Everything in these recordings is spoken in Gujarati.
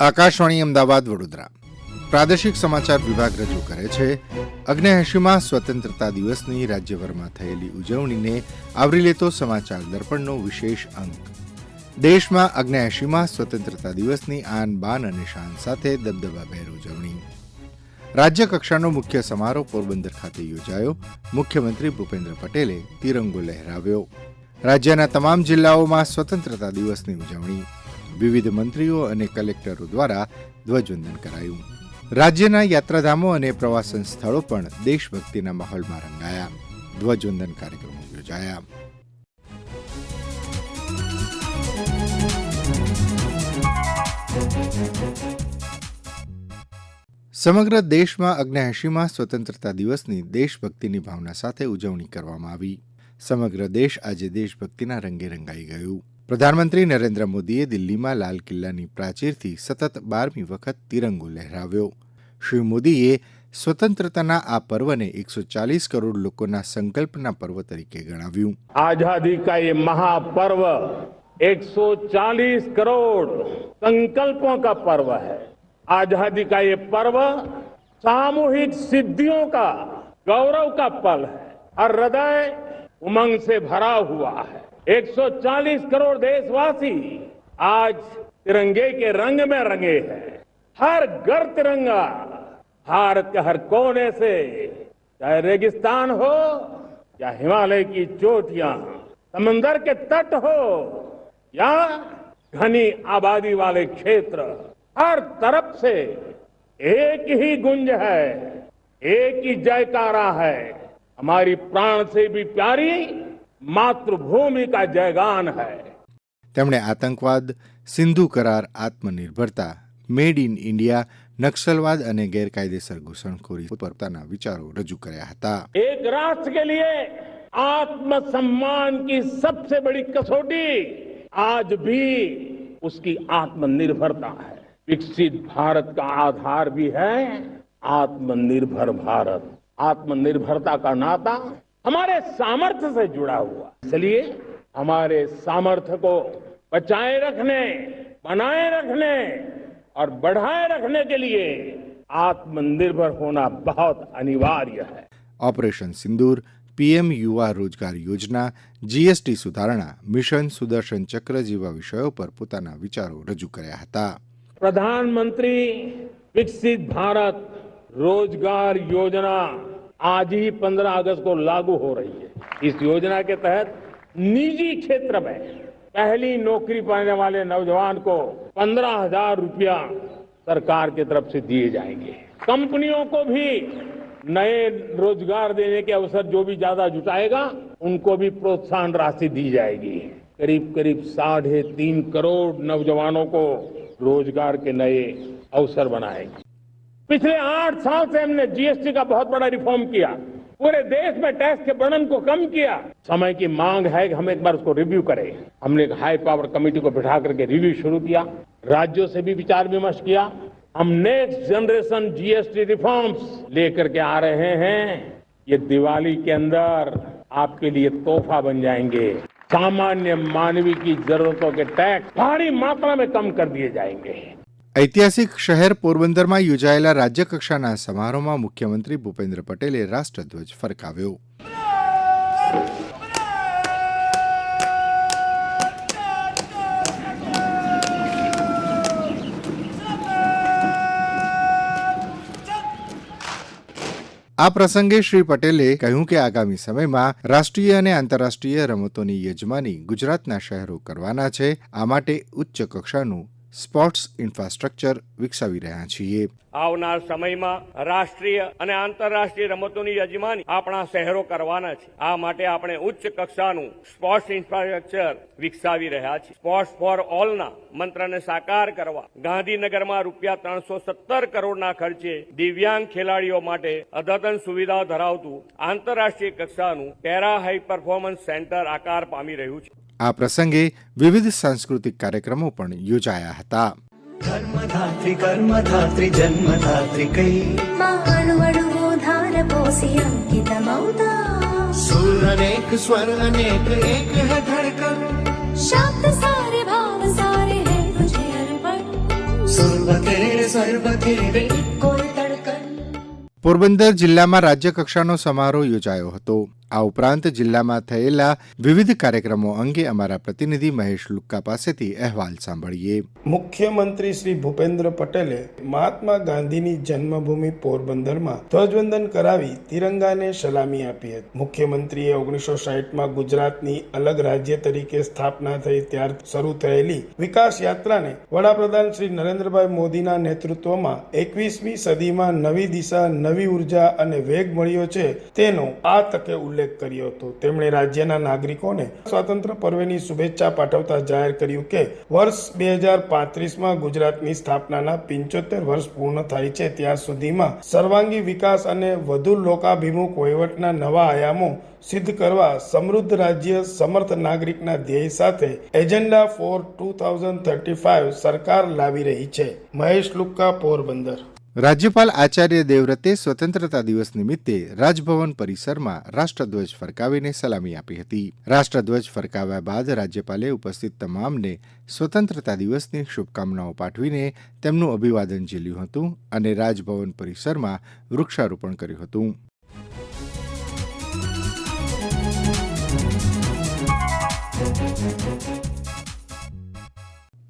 આકાશવાણી અમદાવાદ વડોદરા. પ્રાદેશિક સમાચાર વિભાગ રજૂ કરે છે અગ્નેએંશીમાં સ્વતંત્રતા દિવસની રાજ્યભરમાં થયેલી ઉજવણીને આવરી લેતો સમાચાર દર્પણનો વિશેષ અંક. દેશમાં અગ્નેએંશીમાં સ્વતંત્રતા દિવસની આન બાન અને શાન સાથે દબદબાભેર ઉજવણી. રાજ્ય કક્ષાનો મુખ્ય સમારોહ પોરબંદર ખાતે યોજાયો. મુખ્યમંત્રી ભૂપેન્દ્ર પટેલે તિરંગો લહેરાવ્યો. રાજ્યના તમામ જિલ્લાઓમાં સ્વતંત્રતા દિવસની ઉજવણી વિવિધ મંત્રીઓ અને કલેક્ટરો દ્વારા ધ્વજવંદન કરાયું. રાજ્યના યાત્રાધામો અને પ્રવાસન સ્થળો પણ દેશભક્તિના માહોલમાં રંગાયા. ધ્વજવંદન કાર્યક્રમો યોજાયા. સમગ્ર દેશમાં અગ્નેએંશીમાં સ્વતંત્રતા દિવસની દેશભક્તિની ભાવના સાથે ઉજવણી કરવામાં આવી. સમગ્ર દેશ આજે દેશભક્તિના રંગે રંગાઈ ગયું. પ્રધાનમંત્રી નરેન્દ્ર મોદીએ દિલ્હીમાં લાલ કિલ્લાની પ્રાચીરથી સતત બારમી વખત તિરંગો લહેરાવ્યો શ્રી મોદીએ સ્વતંત્રતાના આ પર્વને એકસો ચાલીસ કરોડ લોકોના સંકલ્પના પર્વ તરીકે ગણાવ્યું आजादी का ये महापर्व 140 करोड़ संकल्पों का पर्व है आजादी का ये पर्व सामूहिक सिद्धियों का गौरव का पल है और हृदय उमंग से भरा हुआ है 140 करोड़ देशवासी आज तिरंगे के रंग में रंगे हैं। हर घर तिरंगा, भारत के हर कोने से, चाहे रेगिस्तान हो, या हिमालय की चोटियाँ, समंदर के तट हो, या घनी आबादी वाले क्षेत्र, हर तरफ़ से एक ही गुंज है, एक ही जयकारा है। हमारी प्राण से भी प्यारी માતૃભૂમિ કા જયગાન હૈ તેમણે આતંકવાદ સિંધુ કરાર આત્મનિર્ભરતા મેડ ઇન ઇન્ડિયા નક્સલવાદ અને ગેરકાયદેસર ઘૂસણખોરી પર પોતાના વિચારો રજૂ કર્યા હતા. એક રાષ્ટ્ર કે લીએ આત્મસન્માન કી સબસે બડી કસોટી આજ ભી ઉસકી આત્મનિર્ભરતા હૈ. વિકસિત ભારત કા આધાર ભી હૈ આત્મનિર્ભર ભારત. આત્મનિર્ભરતા કા નાતા हमारे सामर्थ्य से जुड़ा हुआ है। इसलिए हमारे सामर्थ्य को बचाए रखने बनाए रखने और बढ़ाए रखने के लिए आत्मनिर्भर होना बहुत अनिवार्य है ઓપરેશન સિંદૂર પીએમ યુવા રોજગાર યોજના જીએસટી સુધારણા મિશન સુદર્શન ચક્ર જેવા વિષયો પર પોતાના વિચારો રજૂ કર્યા હતા प्रधानमंत्री विकसित भारत रोजगार योजना आज ही 15 अगस्त को लागू हो रही है। इस योजना के तहत निजी क्षेत्र में पहली नौकरी पाने वाले नौजवान को पंद्रह हज़ार रुपया सरकार की तरफ़ से दिए जाएँगे। कंपनियों को भी नए रोज़गार देने के अवसर जो भी ज़्यादा जुटाएगा, उनको भी प्रोत्साहन राशि दी जाएगी। करीब करीब साढ़े तीन करोड़ नौजवानों को रोज़गार के नए अवसर बनाएँगे। पिछले आठ साल से हमने जीएसटी का बहुत बड़ा रिफॉर्म किया। पूरे देश में टैक्स के बर्डन को कम किया। समय की मांग है कि हम एक बार उसको रिव्यू करें। हमने एक हाई पावर कमेटी को बिठा करके रिव्यू शुरू किया। राज्यों से भी विचार विमर्श किया। हम नेक्स्ट जनरेशन जीएसटी रिफॉर्म्स लेकर के आ रहे हैं। ये दिवाली के अंदर आपके लिए तोहफा बन जाएँगे। सामान्य मानवीय की जरूरतों के टैक्स भारी मात्रा में कम कर दिए जाएँगे। ઐતિહાસિક શહેર પોરબંદરમાં યોજાયેલા રાજ્યકક્ષાના સમારોહમાં મુખ્યમંત્રી ભૂપેન્દ્ર પટેલે રાષ્ટ્રધ્વજ ફરકાવ્યો. આ પ્રસંગે શ્રી પટેલે કહ્યું કે આગામી સમયમાં રાષ્ટ્રીય અને આંતરરાષ્ટ્રીય રમતોની યજમાની ગુજરાતના શહેરો કરવાના છે. આ માટે ઉચ્ચ કક્ષાનું સ્પોર્ટ્સ ઇન્ફ્રાસ્ટ્રક્ચર વિકસાવી રહ્યા છીએ. આવનાર સમયમાં રાષ્ટ્રીય અને આંતરરાષ્ટ્રીય રમતોની યજમાની આપણા શહેરો કરવાના છે. આ માટે આપણે ઉચ્ચ કક્ષાનું સ્પોર્ટ્સ ઇન્ફ્રાસ્ટ્રક્ચર વિકસાવી રહ્યા છીએ. સ્પોર્ટ્સ ફોર ઓલના મંત્રને સાકાર કરવા ગાંધીનગરમાં રૂપિયા ત્રણસો સત્તર કરોડના ખર્ચે દિવ્યાંગ ખેલાડીઓ માટે અદ્યતન સુવિધાઓ ધરાવતું આંતરરાષ્ટ્રીય કક્ષાનું પેરા હાઈ પરફોર્મન્સ સેન્ટર આકાર પામી રહ્યું છે. આ પ્રસંગે વિવિધ સાંસ્કૃતિક કાર્યક્રમો પણ યોજાયા હતા. પોરબંદર જિલ્લામાં રાજ્યકક્ષાનો સમારોહ યોજાયો હતો. આ ઉપરાંત જિલ્લામાં થયેલા વિવિધ કાર્યક્રમો અંગે અમારા પ્રતિનિધિ મહેશ લુક્કા પાસેથી અહેવાલ સાંભળીએ. મુખ્યમંત્રી શ્રી ભૂપેન્દ્ર પટેલે મહાત્મા ગાંધીની જન્મભૂમિ પોરબંદરમાં ધ્વજવંદન કરાવી તિરંગાને સલામી આપી હતી. મુખ્યમંત્રીએ ઓગણીસો સાહીઠમાં ગુજરાતની અલગ રાજ્ય તરીકે સ્થાપના થઈ ત્યાર શરૂ થયેલી વિકાસ યાત્રાને વડાપ્રધાન શ્રી નરેન્દ્રભાઈ મોદીના નેતૃત્વમાં એકવીસમી સદીમાં નવી દિશા, નવી ઊર્જા અને વેગ મળ્યો છે તેનો આ તકે ઉલ્લેખ કર્યો હતો. તેમણે રાજ્યના નાગરિકોને સ્વાતંત્ર્ય પર્વની શુભેચ્છા પાઠવતા જાહેર કર્યું કે વર્ષ બે હજાર પાંત્રીસમાં ગુજરાતની સ્થાપનાના પંચોતેર વર્ષ પૂર્ણ થાય છે. ત્યાં સુધીમાં સર્વાંગી વિકાસ અને વધુ લોકાભિમુખ વહીવટના નવા આયામો સિદ્ધ કરવા સમૃદ્ધ રાજ્ય, સમર્થ નાગરિકના ધ્યેય સાથે agenda for two thousand thirty five સરકાર લાવી રહી છે. મહેશ લુક્કા, પોરબંદર. રાજ્યપાલ આચાર્ય દેવવ્રતે સ્વતંત્રતા દિવસ નિમિત્તે રાજભવન પરિસરમાં રાષ્ટ્રધ્વજ ફરકાવીને સલામી આપી હતી. રાષ્ટ્રધ્વજ ફરકાવ્યા બાદ રાજ્યપાલે ઉપસ્થિત તમામને સ્વતંત્રતા દિવસની શુભકામનાઓ પાઠવીને તેમનું અભિવાદન ઝીલ્યું હતું અને રાજભવન પરિસરમાં વૃક્ષારોપણ કર્યું હતું.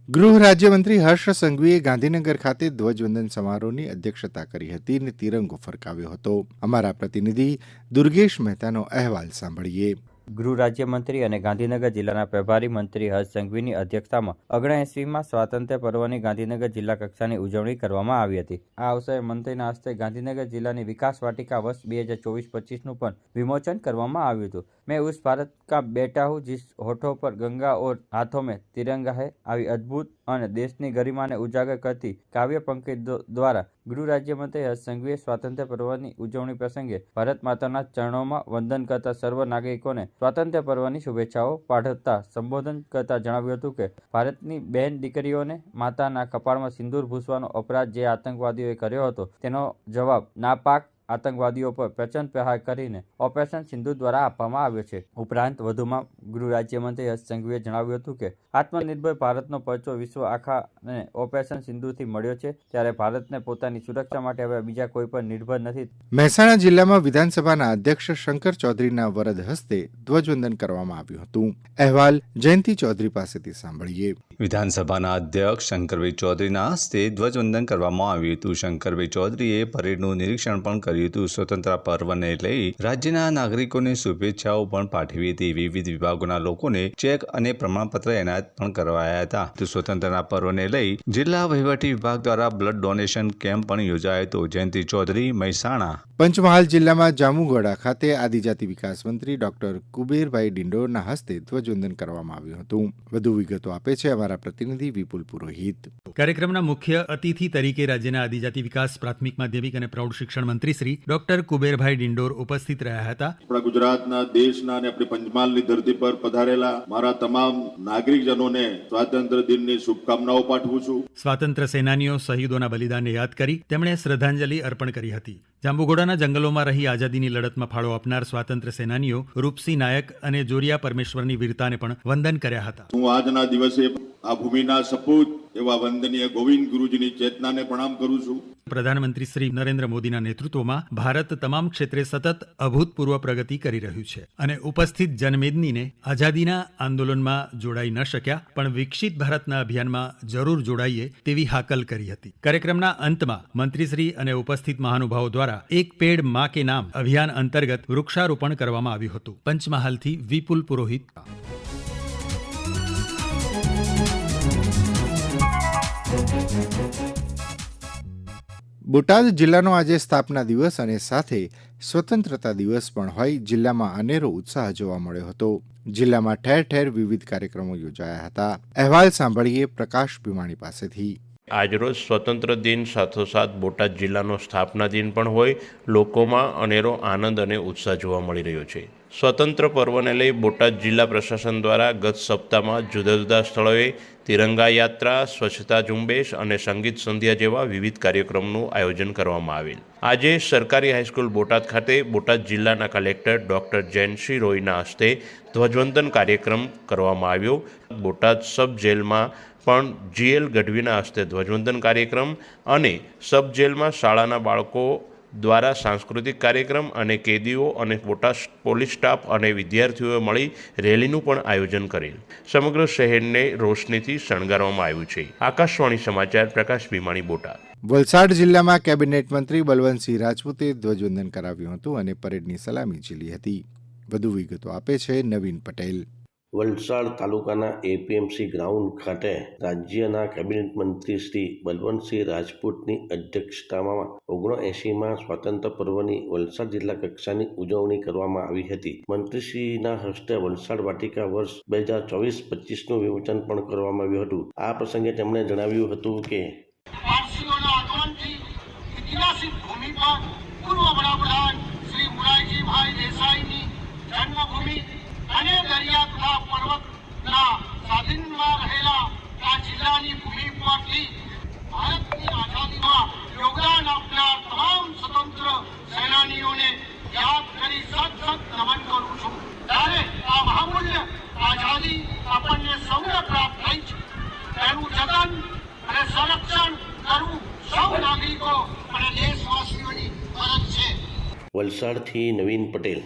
ગૃહ રાજ્યમંત્રી હર્ષ સંઘવીએ ગાંધીનગર ખાતે ધ્વજવંદન સમારોહની અધ્યક્ષતા કરી હતી અને તિરંગો ફરકાવ્યો હતો. અમારા પ્રતિનિધિ દુર્ગેશ મહેતાનો અહેવાલ સાંભળીએ. ગૃહ રાજ્યમંત્રી અને ગાંધીનગર જિલ્લાના પ્રભારી મંત્રી હર્ષ સંઘવીની અધ્યક્ષતામાં ઓગણએંસીમાં સ્વાતંત્ર્ય પર્વની ગાંધીનગર જિલ્લા કક્ષાની ઉજવણી કરવામાં આવી હતી. આ અવસરે મંત્રીના હસ્તે ગાંધીનગર જિલ્લાની વિકાસ વાટિકા વર્ષ બે હજાર ચોવીસ પચીસનું પણ વિમોચન કરવામાં આવ્યું હતું. મેં ઉસ ભારત કા બેટા હું, જીસ હોઠો પર ગંગા ઓર હાથો મેં તિરંગા હૈ, આવી અદ્ભુત અને દેશની ગરિમાને ઉજાગર કરતી કાવ્ય પંક્તિ દ્વારા ગૃહ રાજ્યમંત્રી હર્ષ સ્વાતંત્ર્ય પર્વની ઉજવણી પ્રસંગે ભારત માતાના ચરણોમાં વંદન કરતા સર્વ નાગરિકોને સ્વાતંત્ર્ય પર્વની શુભેચ્છાઓ પાઠવતા સંબોધન કરતા જણાવ્યું હતું કે ભારતની બહેન દીકરીઓને માતાના કપાળમાં સિંદૂર ભૂસવાનો અપરાધ જે આતંકવાદીઓએ કર્યો હતો તેનો જવાબ નાપાક આતંકવાદીઓ પર પ્રચંડ પ્રહાર કરીને ઓપરેશન સિંધુ દ્વારા આપવામાં આવ્યો છે. ઉપરાંત વધુમાં ગૃહ રાજ્યમંત્રી હર્ષ સંઘવીએ જણાવ્યું હતું કે આત્મનિર્ભર ભારતનો પરચો વિશ્વ આખાને ઓપરેશન સિંધુથી મળ્યો છે ત્યારે ભારતને પોતાની સુરક્ષા માટે હવે બીજા કોઈ પર નિર્ભર નથી. મહેસાણા જિલ્લામાં વિધાનસભાના અધ્યક્ષ શંકર ચૌધરીના વરદ હસ્તે ધ્વજવંદન કરવામાં આવ્યું હતું. અહેવાલ જયંતિ ચૌધરી પાસેથી સાંભળીએ. વિધાનસભાના અધ્યક્ષ શંકરભાઈ ચૌધરીના હસ્તે ધ્વજવંદન કરવામાં આવ્યું હતું. શંકરભાઈ ચૌધરીએ પરેડનું નિરીક્ષણ પણ કર્યું હતું. સ્વતંત્રતા પર્વને લઈ રાજ્યના નાગરિકોને શુભેચ્છાઓ પણ પાઠવી હતી. વિવિધ વિભાગોના લોકોને ચેક અને પ્રમાણપત્ર એનાયત પણ કરવાયા હતા. તો સ્વતંત્રતા પર્વને લઈ જિલ્લા વહીવટી વિભાગ દ્વારા બ્લડ ડોનેશન કેમ્પ પણ યોજાયો હતો. જયંતિ ચૌધરી મહેસાણા પંચમહાલ જિલ્લામાં જામુગોડા ખાતે આદિજાતિ વિકાસ મંત્રી ડોક્ટર કુબેરભાઈ ડિંડોરના હસ્તે ધ્વજવંદન કરવામાં આવ્યું હતું. વધુ વિગતો આપે છે અમારા પ્રતિનિધિ વિપુલ પુરોહિત. કાર્યક્રમના મુખ્ય અતિથિ તરીકે રાજ્યના આદિજાતિ વિકાસ પ્રાથમિક માધ્યમિક અને પ્રૌઢ શિક્ષણ મંત્રી શ્રી ડોક્ટર કુબેરભાઈ ડિંડોર ઉપસ્થિત રહ્યા હતા. આપણા ગુજરાતના દેશના અને આપણી પંચમહાલની ધરતી પર પધારેલા મારા તમામ નાગરિકજનોને સ્વાતંત્ર્ય દિનની શુભકામનાઓ પાઠવું છું. સ્વાતંત્ર્ય સેનાનીઓ શહીદોના બલિદાનને યાદ કરી તેમણે શ્રદ્ધાંજલિ અર્પણ કરી હતી. જાંબુઘોડાના જંગલોમાં રહી આઝાદીની લડતમાં ફાળો આપનાર સ્વાતંત્ર્ય સેનાનીઓ રૂપસિંહ નાયક અને જોરિયા પરમેશ્વરની વીરતાને પણ વંદન કર્યા હતા. હું આજના દિવસે આ ભૂમિના સપૂત એવા વંદનીય ગોવિંદ ગુરુજીની ચેતનાને પ્રણામ કરું છું. પ્રધાનમંત્રી શ્રી નરેન્દ્ર મોદીના નેતૃત્વમાં ભારત તમામ ક્ષેત્રે સતત અભૂતપૂર્વ પ્રગતિ કરી રહ્યું છે અને ઉપસ્થિત જનમેદનીને આઝાદીના આંદોલનમાં જોડાઈ ન શક્યા, પણ વિકસિત ભારતના અભિયાનમાં જરૂર જોડાઈએ તેવી હાકલ કરી હતી. કાર્યક્રમના અંતમાં મંત્રીશ્રી અને ઉપસ્થિત મહાનુભાવો દ્વારા એક પેડ મા કે નામ અભિયાન અંતર્ગત વૃક્ષારોપણ કરવામાં આવ્યું હતું. પંચમહાલથી વિપુલ પુરોહિત બોટાદ જિલ્લાનો આજે સ્થાપના દિવસ અને સાથે સ્વતંત્રતા દિવસ પણ હોય જિલ્લામાં અનેરો ઉત્સાહ જોવા મળ્યો હતો. જિલ્લામાં ઠેર ઠેર વિવિધ કાર્યક્રમો યોજાયા હતા. અહેવાલ સાંભળીએ પ્રકાશ ભીમાણી પાસેથી. આજરોજ સ્વતંત્ર દિન સાથોસાથ બોટાદ જિલ્લાનો સ્થાપના દિન પણ હોય. લોકોમાં અનેરો આનંદ અને ઉત્સાહ જોવા મળી રહ્યો છે. સ્વતંત્ર પર્વને લઈ બોટાદ જિલ્લા પ્રશાસન દ્વારા ગત સપ્તાહમાં જુદા જુદા સ્થળોએ તિરંગા યાત્રા, સ્વચ્છતા ઝુંબેશ અને સંગીત સંધ્યા જેવા વિવિધ કાર્યક્રમનું આયોજન કરવામાં આવેલ. આજે સરકારી હાઈસ્કૂલ બોટાદ ખાતે બોટાદ જિલ્લાના કલેક્ટર ડૉક્ટર જયંતસિંહ રોયના હસ્તે ધ્વજવંદન કાર્યક્રમ કરવામાં આવ્યો. બોટાદ સબ જેલમાં પણ જીએલ ગઢવીના હસ્તે ધ્વજવંદન કાર્યક્રમ અને સબ જેલમાં શાળાના બાળકો દ્વારા સાંસ્કૃતિક કાર્યક્રમ અને કેદીઓ અને મોટા પોલીસ સ્ટાફ અને વિદ્યાર્થીઓએ મળી રેલીનું પણ આયોજન કરેલ. સમગ્ર શહેરને રોશનીથી શણગારવામાં આવ્યું છે. આકાશવાણી સમાચાર પ્રકાશ ભીમાણી બોટાદ. વલસાડ જિલ્લામાં કેબિનેટ મંત્રી બલવંતસિંહ રાજપૂતે ધ્વજવંદન કરાવ્યું હતું અને પરેડની સલામી ઝીલી હતી. વધુ વિગતો આપે છે નવીન પટેલ. વલસાડ તાલુકાના એપીએમસી ગ્રાઉન્ડ ખાતે રાજ્યના કેબિનેટ મંત્રી શ્રી બલવંતસિંહ રાજપૂતની અધ્યક્ષતામાં ઓગણએંશીમાં સ્વાતંત્ર્ય પર્વની વલસાડ જિલ્લા કક્ષાની ઉજવણી કરવામાં આવી હતી. મંત્રીશ્રીના હસ્તે વલસાડ વાટિકા વર્ષ બે હજાર ચોવીસ પચીસનું વિમોચન પણ કરવામાં આવ્યું હતું. આ પ્રસંગે તેમણે જણાવ્યું હતું કે ભૂમિ અને દરિયા તથા પર્વતના સ્વાધીનમાં રહેલા આ જિલ્લાની ભૂમિ પરથી ભારતની આઝાદીમાં યોગદાન આપનાર તમામ સ્વતંત્ર સેનાનીઓને યાદ કરી સત સત નમન કરું છું. ત્યારે આ મહામૂલ્ય આઝાદી આપણને સૌને પ્રાપ્ત થઈ છે. તેનું જતન અને સંરક્ષણ કરવું સૌ નાગરિકો અને દેશવાસીઓની ફરજ છે. વલસાડથી નવીન પટેલ.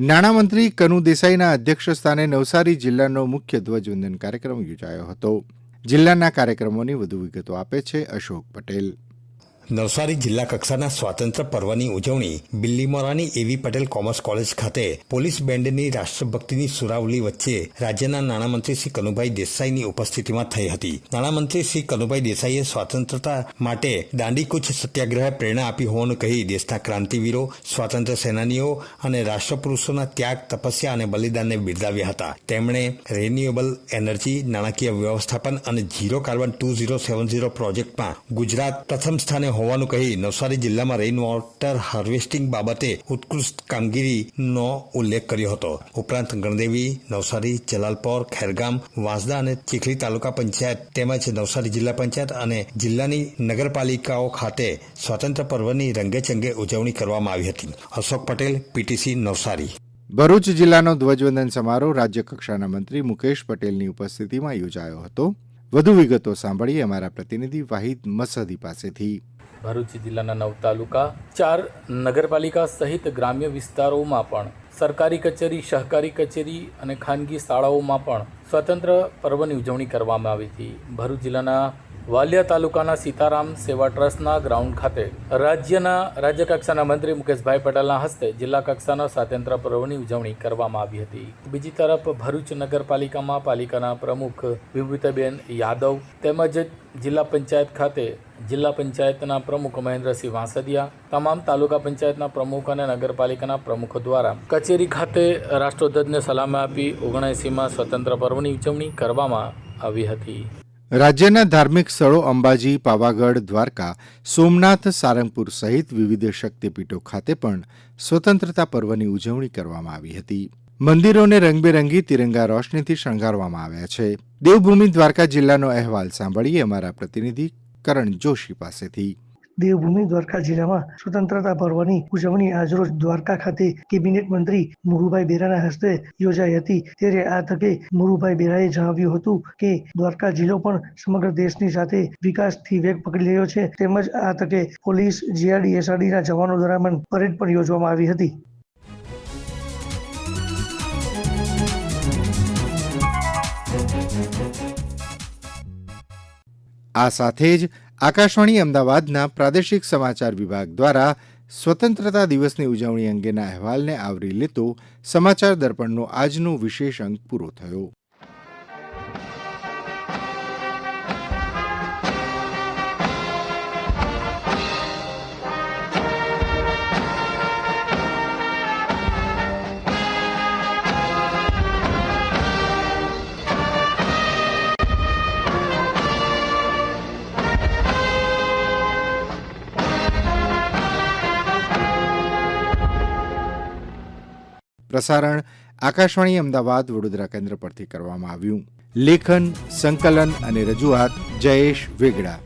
નાણામંત્રી કનુ દેસાઈના અધ્યક્ષસ્થાને નવસારી જિલ્લાનો મુખ્ય ધ્વજવંદન કાર્યક્રમ યોજાયો હતો. જિલ્લાના કાર્યક્રમોની વધુ વિગતો આપે છે અશોક પટેલ. નવસારી જિલ્લા કક્ષાના સ્વાતંત્ર્ય પર્વની ઉજવણી બિલ્લીમોરાની એવી પટેલ કોમર્સ કોલેજ ખાતે પોલીસ બેન્ડની રાષ્ટ્રભક્તિની સુરાવલી વચ્ચે રાજ્યના નાણામંત્રી શ્રી કનુભાઈ દેસાઈની ઉપસ્થિતિમાં થઈ હતી. નાણામંત્રી શ્રી કનુભાઈ દેસાઈએ સ્વાતંત્રતા માટે દાંડીકૂચ સત્યાગ્રહ પ્રેરણા આપી હોવાનું કહી દેશના ક્રાંતિવીરો, સ્વાતંત્ર્ય સેનાનીઓ અને રાષ્ટ્રપુરુષોના ત્યાગ, તપસ્યા અને બલિદાનને બિરદાવ્યા હતા. તેમણે રિન્યુએબલ એનર્જી નાણાકીય વ્યવસ્થાપન અને zero carbon two zero seven zero પ્રોજેક્ટમાં ગુજરાત પ્રથમ સ્થાને હોવાનું કહી નવસારી જિલ્લામાં રેઇન વોટર હાર્વેસ્ટિંગ બાબતે ઉત્કૃષ્ટ કામગીરીનો ઉલ્લેખ કર્યો હતો. ઉપરાંત ગણદેવી, નવસારી, જલાલપોર, ખેરગામ, વાંસદા અને ચીખલી તાલુકા પંચાયત તેમજ નવસારી જિલ્લા પંચાયત અને જિલ્લાની નગરપાલિકાઓ ખાતે સ્વાતંત્ર્ય પર્વની રંગેચંગે ઉજવણી કરવામાં આવી હતી. અશોક પટેલ, પીટીસી નવસારી. ભરૂચ જિલ્લાનો ધ્વજવંદન સમારોહ રાજ્યકક્ષાના મંત્રી મુકેશ પટેલની ઉપસ્થિતિમાં યોજાયો હતો. વધુ વિગતો સાંભળીએ અમારા પ્રતિનિધિ વાહિદ મસદી પાસેથી. ભરૂચ જિલ્લાના નવ તાલુકા, ચાર નગરપાલિકા સહિત ગ્રામ્ય વિસ્તારોમાં પણ સરકારી કચેરી, સહકારી કચેરી અને ખાનગી શાળાઓમાં પણ સ્વતંત્ર પર્વની ઉજવણી કરવામાં આવી હતી. ભરૂચ જિલ્લાના વાલિયા તાલુકાના સીતારામ સેવા ટ્રસ્ટના ગ્રાઉન્ડ ખાતે રાજ્યના રાજ્યકક્ષાના મંત્રી મુકેશભાઈ પટેલના હસ્તે જિલ્લા કક્ષાના સ્વાતંત્ર્ય પર્વની ઉજવણી કરવામાં આવી હતી. બીજી તરફ ભરૂચ નગરપાલિકામાં પાલિકાના પ્રમુખ વિભૂતાબેન યાદવ તેમજ જિલ્લા પંચાયત ખાતે જિલ્લા પંચાયતના પ્રમુખ મહેન્દ્રસિંહ વાંસદિયા, તમામ તાલુકા પંચાયતના પ્રમુખ અને નગરપાલિકાના પ્રમુખો દ્વારા કચેરી ખાતે રાષ્ટ્રધ્વજને સલામી આપી ઓગણએંસીમાં સ્વતંત્ર પર્વની ઉજવણી કરવામાં આવી હતી. રાજ્યના ધાર્મિક સ્થળો અંબાજી, પાવાગઢ, દ્વારકા, સોમનાથ, સારંગપુર સહિત વિવિધ શક્તિપીઠો ખાતે પણ સ્વતંત્રતા પર્વની ઉજવણી કરવામાં આવી હતી. મંદિરોને રંગબેરંગી તિરંગા રોશનીથી શણગારવામાં આવ્યા છે. દેવભૂમિ દ્વારકા જિલ્લાનો અહેવાલ સાંભળીએ અમારા પ્રતિનિધિ કરણ જોશી પાસેથી. દેવભૂમિ દ્વારકા જિલ્લામાં સ્વતંત્રતા પર્વની ઉજવણી આજરોજ દ્વારકા ખાતે કેબિનેટ મંત્રી મુરુભાઈ બેરાના હસ્તે યોજાઈ હતી. ત્યારે આ તકે મુરુભાઈ બેરાએ જણાવ્યું હતું કે દ્વારકા જિલ્લો પણ સમગ્ર દેશની સાથે વિકાસથી વેગ પકડી રહ્યો છે. તેમજ આ તકે પોલીસ, જીઆરડી, એસઆરડીના જવાનો દ્વારા પરેડ પણ યોજવામાં આવી હતી. આ સાથે જ આકાશવાણી અમદાવાદના પ્રાદેશિક સમાચાર વિભાગ દ્વારા સ્વતંત્રતા દિવસની ઉજવણી અંગેના અહેવાલને આવરી લેતો સમાચાર દર્પણનો આજનો વિશેષ અંક પૂરો થયો. પ્રસારણ આકાશવાણી અમદાવાદ વડોદરા કેન્દ્ર પરથી કરવામાં આવ્યું. લેખન સંકલન અને રજૂઆત જયેશ વેગડા.